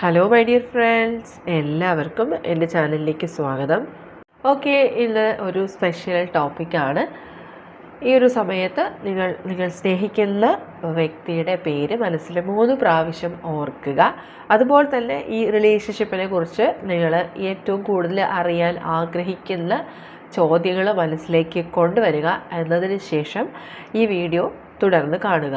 Hello my dear friends എല്ലാവർക്കും എന്റെ ചാനലിലേക്ക് സ്വാഗതം. ഓക്കെ ഇന്ന് ഒരു സ്പെഷ്യൽ ടോപ്പിക്കാണ് ഈ ഒരു സമയത്ത് നിങ്ങൾ നിങ്ങൾ സ്നേഹിക്കുന്ന വ്യക്തിയുടെ പേര് മനസ്സിൽ മൂന്ന് പ്രാവശ്യം ഓർക്കുക. അതുപോലെ തന്നെ ഈ റിലേഷൻഷിപ്പിനെ കുറിച്ച് നിങ്ങൾ ഏറ്റവും കൂടുതൽ അറിയാൻ ആഗ്രഹിക്കുന്ന ചോദ്യങ്ങൾ മനസ്സിലേക്ക് കൊണ്ടുവരിക എന്നതിന് ശേഷം ഈ വീഡിയോ തുടർന്ന് കാണുക.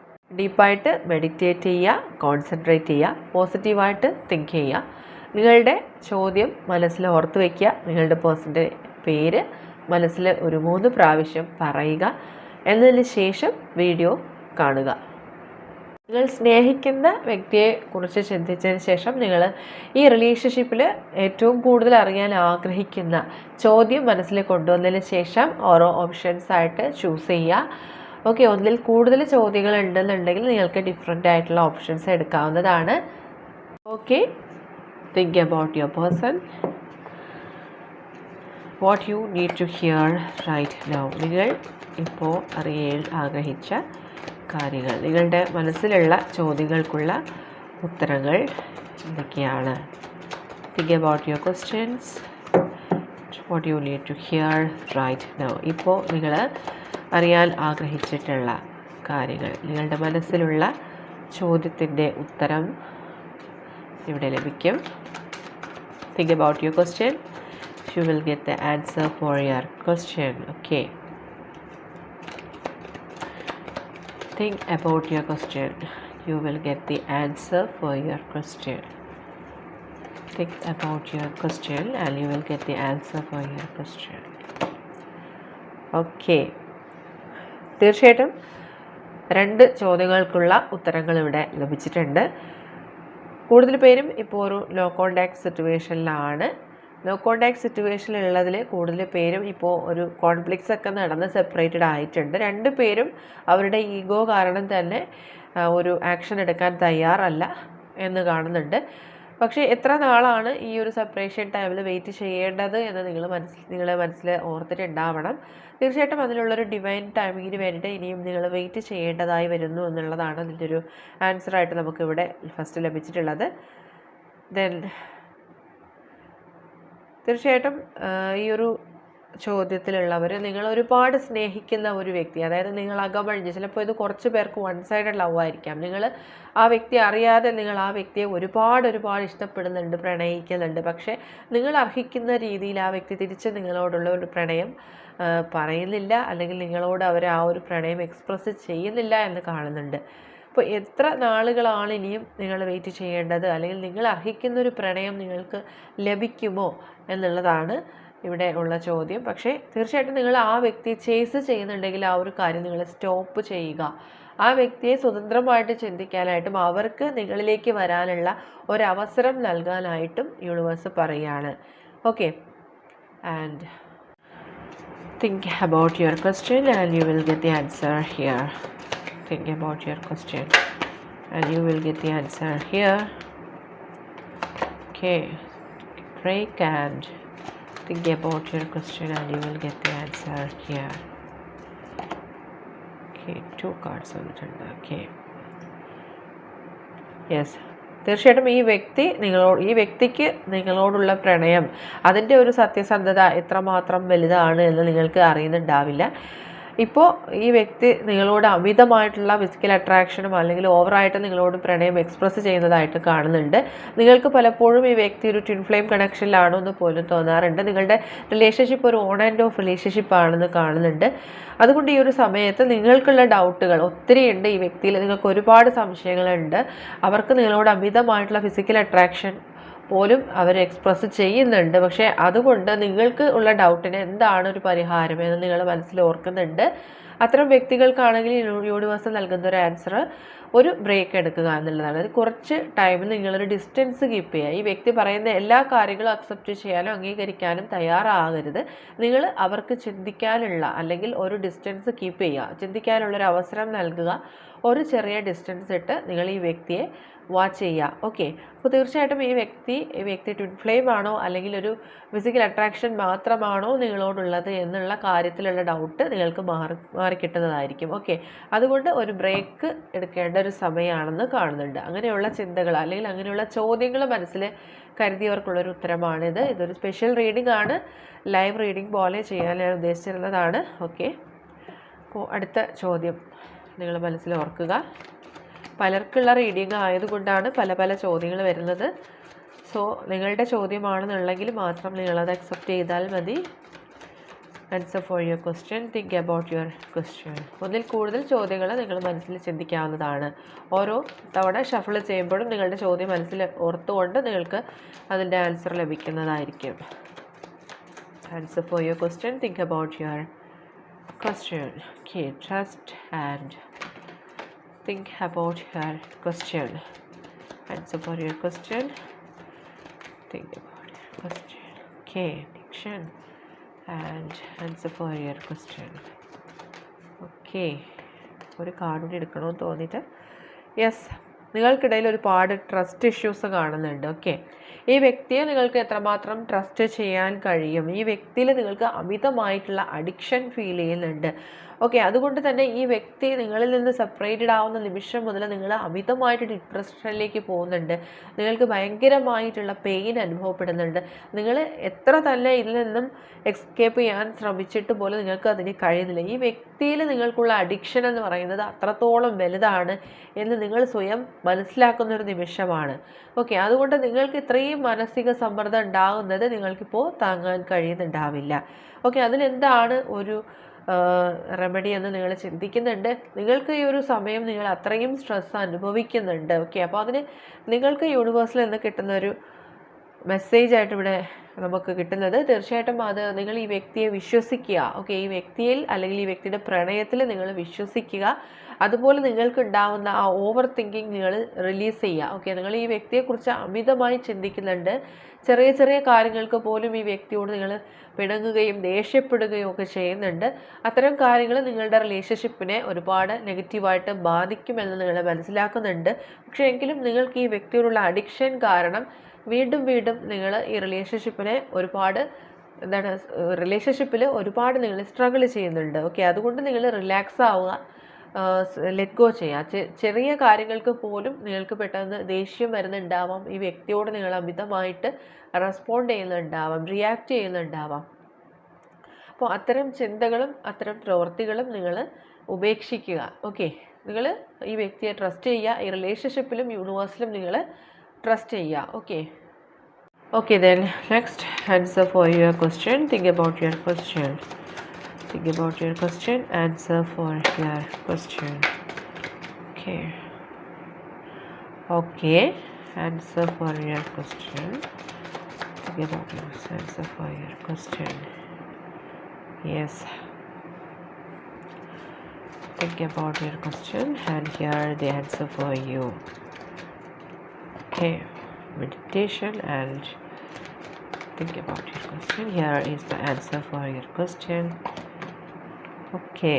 ഡീപ്പായിട്ട് മെഡിറ്റേറ്റ് ചെയ്യുക കോൺസെൻട്രേറ്റ് ചെയ്യുക പോസിറ്റീവായിട്ട് തിങ്ക് ചെയ്യുക. നിങ്ങളുടെ ചോദ്യം മനസ്സിൽ ഓർത്ത് വയ്ക്കുക നിങ്ങളുടെ പേഴ്സന്റെ പേര് മനസ്സിൽ ഒരു മൂന്ന് പ്രാവശ്യം പറയുക. എന്നതിന് ശേഷം വീഡിയോ കാണുക. നിങ്ങൾ സ്നേഹിക്കുന്ന വ്യക്തിയെ കുറിച്ച് ചിന്തിച്ചതിന് ശേഷം നിങ്ങൾ ഈ റിലേഷൻഷിപ്പിൽ ഏറ്റവും കൂടുതൽ അറിയാൻ ആഗ്രഹിക്കുന്ന ചോദ്യം മനസ്സിൽ കൊണ്ടുവന്നതിന് ശേഷം ഓരോ ഓപ്ഷൻസ് ആയിട്ട് ചൂസ് ചെയ്യുക. ഓക്കെ ഒന്നിൽ കൂടുതൽ ചോദ്യങ്ങൾ ഉണ്ടെന്നുണ്ടെങ്കിൽ നിങ്ങൾക്ക് ഡിഫറെന്റ് ആയിട്ടുള്ള ഓപ്ഷൻസ് എടുക്കാവുന്നതാണ്. Okay think about your person what you need to hear right now നിങ്ങൾ ഇപ്പോൾ അറിയാൻ ആഗ്രഹിച്ച കാര്യങ്ങൾ. നിങ്ങളുടെ മനസ്സിലുള്ള ചോദ്യങ്ങൾക്കുള്ള ഉത്തരങ്ങൾ എന്തൊക്കെയാണ്? Think about your questions what you need to hear right now ഇപ്പോൾ നിങ്ങൾ അറിയാൻ ആഗ്രഹിച്ചിട്ടുള്ള കാര്യങ്ങൾ നിങ്ങളുടെ മനസ്സിലുള്ള ചോദ്യത്തിന്റെ ഉത്തരം ഇവിടെ ലഭിക്കും think about your question you will get the answer for your question okay think about your question you will get the answer for your question think about your question and you will get the answer for your question okay തീർച്ചയായിട്ടും രണ്ട് ചോദ്യങ്ങൾക്കുള്ള ഉത്തരങ്ങൾ ഇവിടെ ലഭിച്ചിട്ടുണ്ട്. കൂടുതൽ പേരും ഇപ്പോൾ ഒരു ലോ കോണ്ടാക്ട് സിറ്റുവേഷനിലാണ് ലോ കോണ്ടാക്ട് സിറ്റുവേഷനിലുള്ളതിൽ കൂടുതൽ പേരും ഇപ്പോൾ ഒരു കോൺഫ്ലിക്ട്സ് ഒക്കെ നടന്ന് സെപ്പറേറ്റഡ് ആയിട്ടുണ്ട്. രണ്ട് പേരും അവരുടെ ഈഗോ കാരണം തന്നെ ഒരു ആക്ഷൻ എടുക്കാൻ തയ്യാറല്ല എന്ന് കാണുന്നുണ്ട്. പക്ഷേ എത്ര നാളാണ് ഈ ഒരു സെപ്പറേഷൻ ടൈമിൽ വെയിറ്റ് ചെയ്യേണ്ടത് എന്ന് നിങ്ങൾ മനസ്സിൽ നിങ്ങളെ മനസ്സിൽ ഓർത്തിട്ടുണ്ടാവണം. തീർച്ചയായിട്ടും അതിനുള്ളൊരു ഡിവൈൻ ടൈമിങ്ങിന് വേണ്ടിയിട്ട് ഇനിയും നിങ്ങൾ വെയിറ്റ് ചെയ്യേണ്ടതായി വരുന്നു എന്നുള്ളതാണ് അതിന്റെ ഒരു ആൻസറായിട്ട് നമുക്കിവിടെ ഫസ്റ്റ് ലഭിച്ചിട്ടുള്ളത്. ദെൻ തീർച്ചയായിട്ടും ഈ ഒരു ചോദ്യത്തിലുള്ളവർ നിങ്ങൾ ഒരുപാട് സ്നേഹിക്കുന്ന ഒരു വ്യക്തി അതായത് നിങ്ങൾ അകമഴിഞ്ഞ് ചിലപ്പോൾ ഇത് കുറച്ച് പേർക്ക് വൺ സൈഡഡ് ലവ് ആയിരിക്കാം. നിങ്ങൾ ആ വ്യക്തി അറിയാതെ നിങ്ങൾ ആ വ്യക്തിയെ ഒരുപാട് ഒരുപാട് ഇഷ്ടപ്പെടുന്നുണ്ട് പ്രണയിക്കുന്നുണ്ട്. പക്ഷേ നിങ്ങൾ അർഹിക്കുന്ന രീതിയിൽ ആ വ്യക്തി തിരിച്ച് നിങ്ങളോടുള്ള ഒരു പ്രണയം പറയുന്നില്ല. അല്ലെങ്കിൽ നിങ്ങളോട് അവർ ആ ഒരു പ്രണയം എക്സ്പ്രസ് ചെയ്യുന്നില്ല എന്ന് കാണുന്നുണ്ട്. അപ്പോൾ എത്ര നാളുകളാണ് ഇനിയും നിങ്ങൾ വെയിറ്റ് ചെയ്യേണ്ടത്? അല്ലെങ്കിൽ നിങ്ങൾ അർഹിക്കുന്ന ഒരു പ്രണയം നിങ്ങൾക്ക് ലഭിക്കുമോ എന്നുള്ളതാണ് ഇവിടെ ഉള്ള ചോദ്യം. പക്ഷേ തീർച്ചയായിട്ടും നിങ്ങൾ ആ വ്യക്തിയെ ചേസ് ചെയ്യുന്നുണ്ടെങ്കിൽ ആ ഒരു കാര്യം നിങ്ങൾ സ്റ്റോപ്പ് ചെയ്യുക. ആ വ്യക്തിയെ സ്വതന്ത്രമായിട്ട് ചിന്തിക്കാനായിട്ടും അവർക്ക് നിങ്ങളിലേക്ക് വരാനുള്ള ഒരവസരം നൽകാനായിട്ടും യൂണിവേഴ്സ് പറയുകയാണ് okay and think about your question and you will get the answer here. Think about your question and you will get the answer here. Okay. Break and think about your question and you will get the answer here. Okay two cards വന്നിട്ടുണ്ട് okay. Yes തീർച്ചയായിട്ടും ഈ വ്യക്തി നിങ്ങളോട് ഈ വ്യക്തിക്ക് നിങ്ങളോടുള്ള പ്രണയം അതിന്റെ ഒരു സത്യസന്ധത എത്രമാത്രം വലുതാണ് എന്ന് നിങ്ങൾക്ക് അറിയുന്നുണ്ടാവില്ല. ഇപ്പോൾ ഈ വ്യക്തി നിങ്ങളോട് അമിതമായിട്ടുള്ള ഫിസിക്കൽ അട്രാക്ഷനും അല്ലെങ്കിൽ ഓവറായിട്ട് നിങ്ങളോട് പ്രണയം എക്സ്പ്രസ് ചെയ്യുന്നതായിട്ട് കാണുന്നുണ്ട്. നിങ്ങൾക്ക് പലപ്പോഴും ഈ വ്യക്തി ഒരു ട്വിൻ ഫ്ലെയിം കണക്ഷനിലാണോ എന്ന് പോലും തോന്നാറുണ്ട്. നിങ്ങളുടെ റിലേഷൻഷിപ്പ് ഒരു ഓൺ ആൻഡ് ഓഫ് റിലേഷൻഷിപ്പ് ആണെന്ന് കാണുന്നുണ്ട്. അതുകൊണ്ട് ഈ ഒരു സമയത്ത് നിങ്ങൾക്കുള്ള ഡൗട്ടുകൾ ഒത്തിരി ഉണ്ട് ഈ വ്യക്തിയിൽ. നിങ്ങൾക്ക് ഒരുപാട് സംശയങ്ങളുണ്ട്. അവർക്ക് നിങ്ങളോട് അമിതമായിട്ടുള്ള ഫിസിക്കൽ അട്രാക്ഷൻ പോലും അവർ എക്സ്പ്രസ് ചെയ്യുന്നുണ്ട്. പക്ഷേ അതുകൊണ്ട് നിങ്ങൾക്ക് ഉള്ള ഡൗട്ടിന് എന്താണ് ഒരു പരിഹാരം എന്ന് നിങ്ങൾ മനസ്സിൽ ഓർക്കുന്നുണ്ട്. അത്തരം വ്യക്തികൾക്കാണെങ്കിൽ യൂണിവേഴ്സ് നൽകുന്ന ഒരു ആൻസർ ഒരു ബ്രേക്ക് എടുക്കുക എന്നുള്ളതാണ്. അത് കുറച്ച് ടൈമിൽ നിങ്ങളൊരു ഡിസ്റ്റൻസ് കീപ്പ് ചെയ്യുക. ഈ വ്യക്തി പറയുന്ന എല്ലാ കാര്യങ്ങളും അക്സെപ്റ്റ് ചെയ്യാനും അംഗീകരിക്കാനും തയ്യാറാകരുത്. നിങ്ങൾ അവർക്ക് ചിന്തിക്കാനുള്ള അല്ലെങ്കിൽ ഒരു ഡിസ്റ്റൻസ് കീപ്പ് ചെയ്യുക. ചിന്തിക്കാനുള്ളൊരു അവസരം നൽകുക. ഒരു ചെറിയ ഡിസ്റ്റൻസ് ഇട്ട് നിങ്ങൾ ഈ വ്യക്തിയെ വാച്ച് ചെയ്യുക. ഓക്കെ അപ്പോൾ തീർച്ചയായിട്ടും ഈ വ്യക്തി ഈ വ്യക്തി ട്വിൻ ഫ്ലെയിം ആണോ അല്ലെങ്കിൽ ഒരു ഫിസിക്കൽ അട്രാക്ഷൻ മാത്രമാണോ നിങ്ങളോടുള്ളത് എന്നുള്ള കാര്യത്തിലുള്ള ഡൗട്ട് നിങ്ങൾക്ക് മാറി മാറിക്കിട്ടുന്നതായിരിക്കും ഓക്കെ അതുകൊണ്ട് ഒരു ബ്രേക്ക് എടുക്കേണ്ട ഒരു സമയമാണെന്ന് കാണുന്നുണ്ട്. അങ്ങനെയുള്ള ചിന്തകൾ അല്ലെങ്കിൽ അങ്ങനെയുള്ള ചോദ്യങ്ങൾ മനസ്സിൽ കരുതിയവർക്കുള്ളൊരു ഉത്തരമാണിത്. ഇതൊരു സ്പെഷ്യൽ റീഡിംഗ് ആണ്. ലൈവ് റീഡിംഗ് പോലെ ചെയ്യാൻ ഞാൻ ഉദ്ദേശിച്ചിരുന്നതാണ്. ഓക്കെ അപ്പോൾ അടുത്ത ചോദ്യം. നിങ്ങൾ മനസ്സിൽ ഓർക്കുക. പലർക്കുള്ള റീഡിംഗ് ആയതുകൊണ്ടാണ് പല പല ചോദ്യങ്ങൾ വരുന്നത്. സോ നിങ്ങളുടെ ചോദ്യമാണെന്നുണ്ടെങ്കിൽ മാത്രം നിങ്ങളത് അക്സെപ്റ്റ് ചെയ്താൽ മതി. Answer for your question think about your question ഒന്നിൽ കൂടുതൽ ചോദ്യങ്ങൾ നിങ്ങൾ മനസ്സിൽ ചിന്തിക്കാവുന്നതാണ്. ഓരോ തവണ ഷഫിൾ ചെയ്യുമ്പോഴും നിങ്ങളുടെ ചോദ്യം മനസ്സിൽ ഓർത്തുകൊണ്ട് നിങ്ങൾക്ക് അതിന്റെ ആൻസർ ലഭിക്കുന്നതായിരിക്കും. Answer for your question think about your question. Okay, trust and think about your question. Answer for your question. Think about your question. Okay, diction and answer for your question. Okay ഒരു card കൂടി എടുക്കണമെന്ന് തോന്നിയിട്ട് yes നിങ്ങൾക്കിടയിൽ ഒരുപാട് trust issues കാണുന്നുണ്ട് okay ഈ വ്യക്തിയെ നിങ്ങൾക്ക് എത്രമാത്രം ട്രസ്റ്റ് ചെയ്യാൻ കഴിയും? ഈ വ്യക്തിയിൽ നിങ്ങൾക്ക് അമിതമായിട്ടുള്ള അഡിക്ഷൻ ഫീൽ ചെയ്യുന്നുണ്ട്. ഓക്കെ അതുകൊണ്ട് തന്നെ ഈ വ്യക്തി നിങ്ങളിൽ നിന്ന് സെപ്പറേറ്റഡ് ആവുന്ന നിമിഷം മുതൽ നിങ്ങൾ അമിതമായിട്ട് ഡിപ്രഷനിലേക്ക് പോകുന്നുണ്ട്. നിങ്ങൾക്ക് ഭയങ്കരമായിട്ടുള്ള പെയിൻ അനുഭവപ്പെടുന്നുണ്ട്. നിങ്ങൾ എത്ര തന്നെ ഇതിൽ നിന്നും എസ്കേപ്പ് ചെയ്യാൻ ശ്രമിച്ചിട്ട് പോലും നിങ്ങൾക്ക് അതിന് കഴിയുന്നില്ല. ഈ വ്യക്തിയിൽ നിങ്ങൾക്കുള്ള അഡിക്ഷൻ എന്ന് പറയുന്നത് അത്രത്തോളം വലുതാണ് എന്ന് നിങ്ങൾ സ്വയം മനസ്സിലാക്കുന്ന ഒരു നിമിഷമാണ്. ഓക്കെ അതുകൊണ്ട് നിങ്ങൾക്ക് ഇത്രയും മാനസിക സമ്മർദ്ദം ഉണ്ടാകുന്നത് നിങ്ങൾക്കിപ്പോൾ താങ്ങാൻ കഴിയുന്നുണ്ടാവില്ല. ഓക്കെ അതിലെന്താണ് ഒരു റെമഡി എന്ന് നിങ്ങൾ ചിന്തിക്കുന്നുണ്ട്. നിങ്ങൾക്ക് ഈ ഒരു സമയം നിങ്ങൾ അത്രയും സ്ട്രെസ് അനുഭവിക്കുന്നുണ്ട്. ഓക്കെ അപ്പോൾ അതിന് നിങ്ങൾക്ക് യൂണിവേഴ്സിൽ നിന്ന് മെസ്സേജ് ആയിട്ട് ഇവിടെ നമുക്ക് കിട്ടുന്നത്. തീർച്ചയായിട്ടും അത് നിങ്ങൾ ഈ വ്യക്തിയെ വിശ്വസിക്കുക. ഓക്കെ ഈ വ്യക്തിയിൽ അല്ലെങ്കിൽ ഈ വ്യക്തിയുടെ പ്രണയത്തിൽ നിങ്ങൾ വിശ്വസിക്കുക. അതുപോലെ നിങ്ങൾക്ക് ഉണ്ടാവുന്ന ആ ഓവർ തിങ്കിങ് നിങ്ങൾ റിലീസ് ചെയ്യുക. ഓക്കെ നിങ്ങൾ ഈ വ്യക്തിയെക്കുറിച്ച് അമിതമായി ചിന്തിക്കുന്നുണ്ട്. ചെറിയ ചെറിയ കാര്യങ്ങൾക്ക് പോലും ഈ വ്യക്തിയോട് നിങ്ങൾ പിണങ്ങുകയും ദേഷ്യപ്പെടുകയും ഒക്കെ ചെയ്യുന്നുണ്ട്. അത്തരം കാര്യങ്ങൾ നിങ്ങളുടെ റിലേഷൻഷിപ്പിനെ ഒരുപാട് നെഗറ്റീവായിട്ട് ബാധിക്കുമെന്ന് നിങ്ങൾ മനസ്സിലാക്കുന്നുണ്ട്. പക്ഷേ എങ്കിലും നിങ്ങൾക്ക് ഈ വ്യക്തിയോടുള്ള അഡിക്ഷൻ കാരണം വീണ്ടും വീണ്ടും നിങ്ങൾ ഈ റിലേഷൻഷിപ്പിനെ ഒരുപാട് എന്താണ് റിലേഷൻഷിപ്പിൽ ഒരുപാട് നിങ്ങൾ സ്ട്രഗിൾ ചെയ്യുന്നുണ്ട്. ഓക്കെ അതുകൊണ്ട് നിങ്ങൾ റിലാക്സ് ആവുക. ലെറ്റ് ഗോ ചെയ്യുക ചെറിയ കാര്യങ്ങൾക്ക് പോലും നിങ്ങൾക്ക് പെട്ടെന്ന് ദേഷ്യം വരുന്നുണ്ടാവാം. ഈ വ്യക്തിയോട് നിങ്ങൾ അമിതമായിട്ട് റെസ്പോണ്ട് ചെയ്യുന്നുണ്ടാവാം റിയാക്ട് ചെയ്യുന്നുണ്ടാവാം. അപ്പോൾ അത്തരം ചിന്തകളും അത്തരം പ്രവൃത്തികളും നിങ്ങൾ ഉപേക്ഷിക്കുക. ഓക്കെ നിങ്ങൾ ഈ വ്യക്തിയെ ട്രസ്റ്റ് ചെയ്യുക. ഈ റിലേഷൻഷിപ്പിലും യൂണിവേഴ്സിലും നിങ്ങൾ ട്രസ്റ്റ് ചെയ്യുക. Okay okay then next answer for your question think about your question think about your question. Answer for your question. Okay. Okay. Answer for your question. Think about your answer for your question. Yes. Think about your question and here the answer for you. Okay. Meditation and think about your question. Here is the answer for your question okay.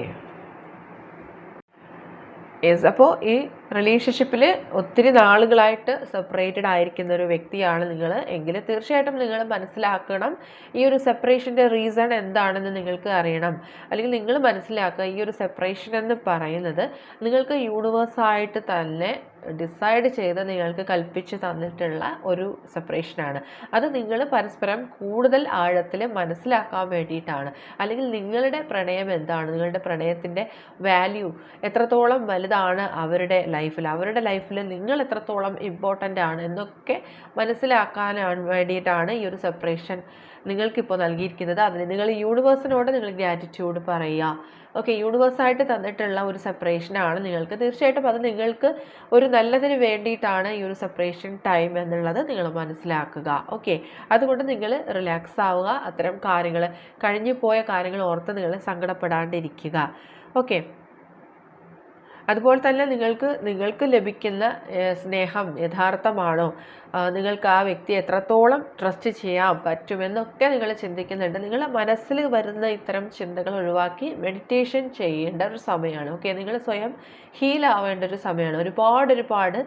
Yes അപ്പോൾ ഈ റിലേഷൻഷിപ്പിൽ ഒത്തിരി നാളുകളായിട്ട് separated ആയിരിക്കുന്ന ഒരു വ്യക്തിയാണ് നിങ്ങൾ എങ്കിൽ തീർച്ചയായിട്ടും നിങ്ങൾ മനസ്സിലാക്കണം ഈ ഒരു സെപ്പറേഷന്റെ റീസൺ എന്താണെന്ന് നിങ്ങൾക്ക് അറിയണം. അല്ലെങ്കിൽ നിങ്ങൾ മനസ്സിലാക്കുക ഈ ഒരു സെപ്പറേഷൻ എന്ന് പറയുന്നത് നിങ്ങൾക്ക് യൂണിവേഴ്സായിട്ട് തന്നെ ഡിസൈഡ് ചെയ്ത് നിങ്ങൾക്ക് കൽപ്പിച്ച് തന്നിട്ടുള്ള ഒരു സെപ്പറേഷനാണ് അത് നിങ്ങൾ പരസ്പരം കൂടുതൽ ആഴത്തിൽ മനസ്സിലാക്കാൻ വേണ്ടിയിട്ടാണ്. അല്ലെങ്കിൽ നിങ്ങളുടെ പ്രണയം എന്താണ്? നിങ്ങളുടെ പ്രണയത്തിന്റെ വാല്യൂ എത്രത്തോളം വലുതാണ് അവരുടെ ലൈഫിൽ അവരുടെ ലൈഫിൽ നിങ്ങൾ എത്രത്തോളം ഇമ്പോർട്ടന്റ് ആണ് എന്നൊക്കെ മനസ്സിലാക്കാൻ വേണ്ടിയിട്ടാണ് ഈ ഒരു സെപ്പറേഷൻ നിങ്ങൾക്കിപ്പോൾ നൽകിയിരിക്കുന്നത്. അതിന് നിങ്ങൾ യൂണിവേഴ്സിനോട് നിങ്ങൾ ഗ്രാറ്റിറ്റ്യൂഡ് പറയുക. ഓക്കെ യൂണിവേഴ്സായിട്ട് തന്നിട്ടുള്ള ഒരു സെപ്പറേഷനാണ് നിങ്ങൾക്ക്. തീർച്ചയായിട്ടും അത് നിങ്ങൾക്ക് ഒരു നല്ലതിന് വേണ്ടിയിട്ടാണ് ഈ ഒരു സെപ്പറേഷൻ ടൈം എന്നുള്ളത് നിങ്ങൾ മനസ്സിലാക്കുക. ഓക്കെ അതുകൊണ്ട് നിങ്ങൾ റിലാക്സ് ആവുക. അത്തരം കാര്യങ്ങൾ കഴിഞ്ഞു പോയ കാര്യങ്ങൾ ഓർത്ത് നിങ്ങൾ സങ്കടപ്പെടാണ്ടിരിക്കുക. ഓക്കെ അതുപോലെ തന്നെ നിങ്ങൾക്ക് നിങ്ങൾക്ക് ലഭിക്കുന്ന സ്നേഹം യഥാർത്ഥമാണോ? നിങ്ങൾക്ക് ആ വ്യക്തി എത്രത്തോളം ട്രസ്റ്റ് ചെയ്യാൻ പറ്റുമെന്നൊക്കെ നിങ്ങൾ ചിന്തിക്കുന്നുണ്ട്. നിങ്ങൾ മനസ്സിൽ വരുന്ന ഇത്തരം ചിന്തകൾ ഒഴിവാക്കി മെഡിറ്റേഷൻ ചെയ്യേണ്ട ഒരു സമയമാണ്. ഓക്കെ നിങ്ങൾ സ്വയം ഹീൽ ആവേണ്ട ഒരു സമയമാണ്. ഒരുപാട് ഒരുപാട്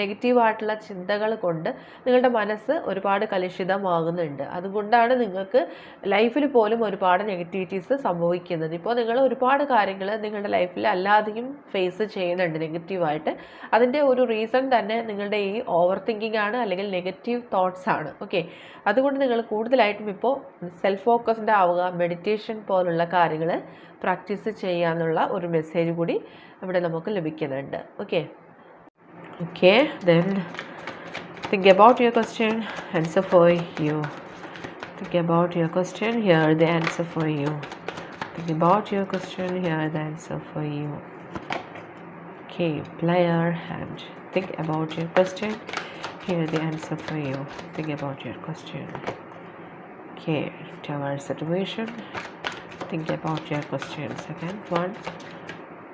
നെഗറ്റീവായിട്ടുള്ള ചിന്തകൾ കൊണ്ട് നിങ്ങളുടെ മനസ്സ് ഒരുപാട് കലുഷിതമാകുന്നുണ്ട്. അതുകൊണ്ടാണ് നിങ്ങൾക്ക് ലൈഫിൽ പോലും ഒരുപാട് നെഗറ്റിവിറ്റീസ് സംഭവിക്കുന്നത്. ഇപ്പോൾ നിങ്ങൾ ഒരുപാട് കാര്യങ്ങൾ നിങ്ങളുടെ ലൈഫിൽ അല്ലാതെയും ഫേസ് ചെയ്യുന്നുണ്ട് നെഗറ്റീവായിട്ട്. അതിന്റെ ഒരു റീസൺ തന്നെ നിങ്ങളുടെ ഈ ഓവർ തിങ്കിങ് ആണ് അല്ലെങ്കിൽ നെഗറ്റീവ് തോട്ട്സ് ആണ്. ഓക്കെ. അതുകൊണ്ട് നിങ്ങൾ കൂടുതലായിട്ടും ഇപ്പോൾ സെൽഫ് ഫോക്കസ്ഡ് ആവുക മെഡിറ്റേഷൻ പോലുള്ള കാര്യങ്ങൾ പ്രാക്ടീസ് ചെയ്യാന്നുള്ള ഒരു മെസ്സേജ് കൂടി ഇവിടെ നമുക്ക് ലഭിക്കുന്നുണ്ട്. Okay. Okay. Then think about your question answer for you. Think about your question here the answer for you. Think about your question here the answer for you. Okay player and think about your question. Here the answer for you. Think about your question. Okay tower situation. Think about your question. Second one.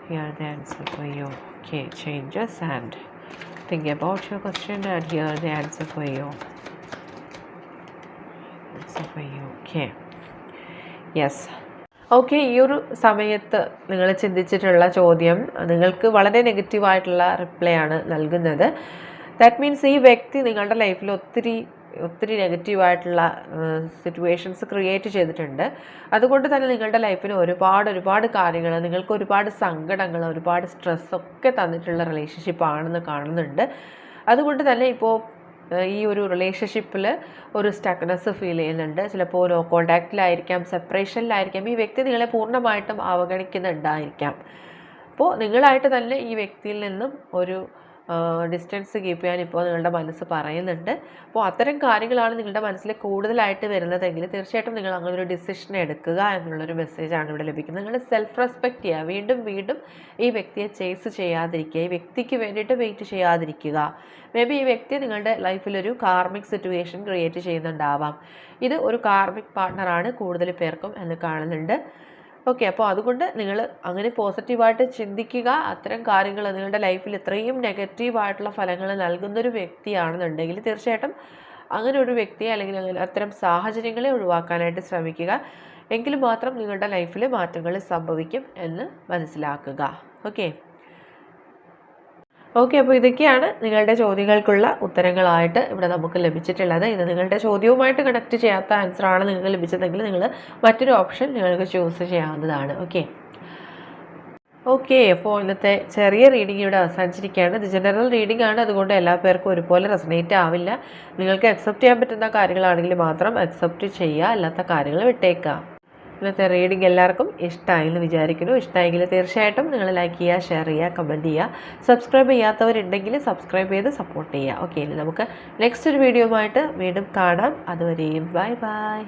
Here the answer for you. Okay changes and think about your question and here the answer for you. Answer for you. Okay. Yes okay ഈ ഒരു സമയത്ത് നിങ്ങൾ ചിന്തിച്ചിട്ടുള്ള ചോദ്യം നിങ്ങൾക്ക് വളരെ നെഗറ്റീവായിട്ടുള്ള reply ആണ് നൽകുന്നത്. ദാറ്റ് മീൻസ് ഈ വ്യക്തി നിങ്ങളുടെ ലൈഫിൽ ഒത്തിരി ഒത്തിരി നെഗറ്റീവായിട്ടുള്ള സിറ്റുവേഷൻസ് ക്രിയേറ്റ് ചെയ്തിട്ടുണ്ട്. അതുകൊണ്ട് തന്നെ നിങ്ങളുടെ ലൈഫിന് ഒരുപാട് ഒരുപാട് കാര്യങ്ങൾ നിങ്ങൾക്ക് ഒരുപാട് സങ്കടങ്ങൾ ഒരുപാട് സ്ട്രെസ്സൊക്കെ തന്നിട്ടുള്ള റിലേഷൻഷിപ്പ് ആണെന്ന് കാണുന്നുണ്ട്. അതുകൊണ്ട് തന്നെ ഇപ്പോൾ ഈ ഒരു റിലേഷൻഷിപ്പിൽ ഒരു സ്റ്റക്നെസ് ഫീൽ ചെയ്യുന്നുണ്ട്. ചിലപ്പോൾ നോ കോണ്ടാക്റ്റിലായിരിക്കാം സെപ്പറേഷനിലായിരിക്കാം ഈ വ്യക്തി നിങ്ങളെ പൂർണമായിട്ടും അവഗണിക്കുന്നുണ്ടായിരിക്കാം. അപ്പോൾ നിങ്ങളായിട്ട് തന്നെ ഈ വ്യക്തിയിൽ നിന്നും ഒരു ഡിസ്റ്റൻസ് കീപ്പ് ചെയ്യാൻ ഇപ്പോൾ നിങ്ങളുടെ മനസ്സ് പറയുന്നുണ്ട്. അപ്പോൾ അത്തരം കാര്യങ്ങളാണ് നിങ്ങളുടെ മനസ്സിൽ കൂടുതലായിട്ട് വരുന്നതെങ്കിൽ തീർച്ചയായിട്ടും നിങ്ങൾ അങ്ങനെ ഒരു ഡിസിഷൻ എടുക്കുക എന്നുള്ളൊരു മെസ്സേജാണ് ഇവിടെ ലഭിക്കുന്നത്. നിങ്ങൾ സെൽഫ് റെസ്പെക്റ്റ് ചെയ്യുക. വീണ്ടും വീണ്ടും ഈ വ്യക്തിയെ ചേസ് ചെയ്യാതിരിക്കുക. ഈ വ്യക്തിക്ക് വേണ്ടിയിട്ട് വെയിറ്റ് ചെയ്യാതിരിക്കുക. മേ ബി ഈ വ്യക്തി നിങ്ങളുടെ ലൈഫിലൊരു കാർമിക് സിറ്റുവേഷൻ ക്രിയേറ്റ് ചെയ്യുന്നുണ്ടാവാം. ഇത് ഒരു കാർമിക് പാർട്ട്ണറാണ് കൂടുതൽ പേർക്കും എന്ന് കാണുന്നുണ്ട്. ഓക്കെ അപ്പോൾ അതുകൊണ്ട് നിങ്ങൾ അങ്ങനെ പോസിറ്റീവായിട്ട് ചിന്തിക്കുക. അത്തരം കാര്യങ്ങൾ നിങ്ങളുടെ ലൈഫിൽ ഇത്രയും നെഗറ്റീവായിട്ടുള്ള ഫലങ്ങൾ നൽകുന്നൊരു വ്യക്തിയാണെന്നുണ്ടെങ്കിൽ തീർച്ചയായിട്ടും അങ്ങനെ ഒരു വ്യക്തിയെ അല്ലെങ്കിൽ അങ്ങനെ അത്തരം സാഹചര്യങ്ങളെ ഒഴിവാക്കാനായിട്ട് ശ്രമിക്കുക. എങ്കിൽ മാത്രം നിങ്ങളുടെ ലൈഫിൽ മാറ്റങ്ങൾ സംഭവിക്കും എന്ന് മനസ്സിലാക്കുക. ഓക്കെ ഓക്കെ അപ്പോൾ ഇതൊക്കെയാണ് നിങ്ങളുടെ ചോദ്യങ്ങൾക്കുള്ള ഉത്തരങ്ങളായിട്ട് ഇവിടെ നമുക്ക് ലഭിച്ചിട്ടുള്ളത്. ഇത് നിങ്ങളുടെ ചോദ്യവുമായിട്ട് കണക്ട് ചെയ്യാത്ത ആൻസറാണ് നിങ്ങൾക്ക് ലഭിച്ചതെങ്കിൽ നിങ്ങൾ മറ്റൊരു ഓപ്ഷൻ നിങ്ങൾക്ക് ചൂസ് ചെയ്യാവുന്നതാണ്. ഓക്കെ. ഓക്കെ അപ്പോൾ ഇന്നത്തെ ചെറിയ റീഡിംഗ് ഇവിടെ അവസാനിച്ചിരിക്കുകയാണ്. ഇത് ജനറൽ റീഡിംഗ് ആണ്. അതുകൊണ്ട് എല്ലാ പേർക്കും ഒരുപോലെ റെസനേറ്റ് ആവില്ല. നിങ്ങൾക്ക് അക്സെപ്റ്റ് ചെയ്യാൻ പറ്റുന്ന കാര്യങ്ങളാണെങ്കിൽ മാത്രം അക്സെപ്റ്റ് ചെയ്യുക. അല്ലാത്ത കാര്യങ്ങൾ വിട്ടേക്കാം ഇന്നത്തെ റീഡിംഗ് എല്ലാവർക്കും ഇഷ്ടമായെന്ന് വിചാരിക്കുന്നു. ഇഷ്ടമായെങ്കിൽ തീർച്ചയായിട്ടും നിങ്ങൾ ലൈക്ക് ചെയ്യുക ഷെയർ ചെയ്യുക കമന്റ് ചെയ്യുക. സബ്സ്ക്രൈബ് ചെയ്യാത്തവരുണ്ടെങ്കിൽ സബ്സ്ക്രൈബ് ചെയ്ത് സപ്പോർട്ട് ചെയ്യുക. ഓക്കെ ഇനി നമുക്ക് നെക്സ്റ്റ് ഒരു വീഡിയോ ആയിട്ട് വീണ്ടും കാണാം. അതുവരെയും ബൈ ബൈ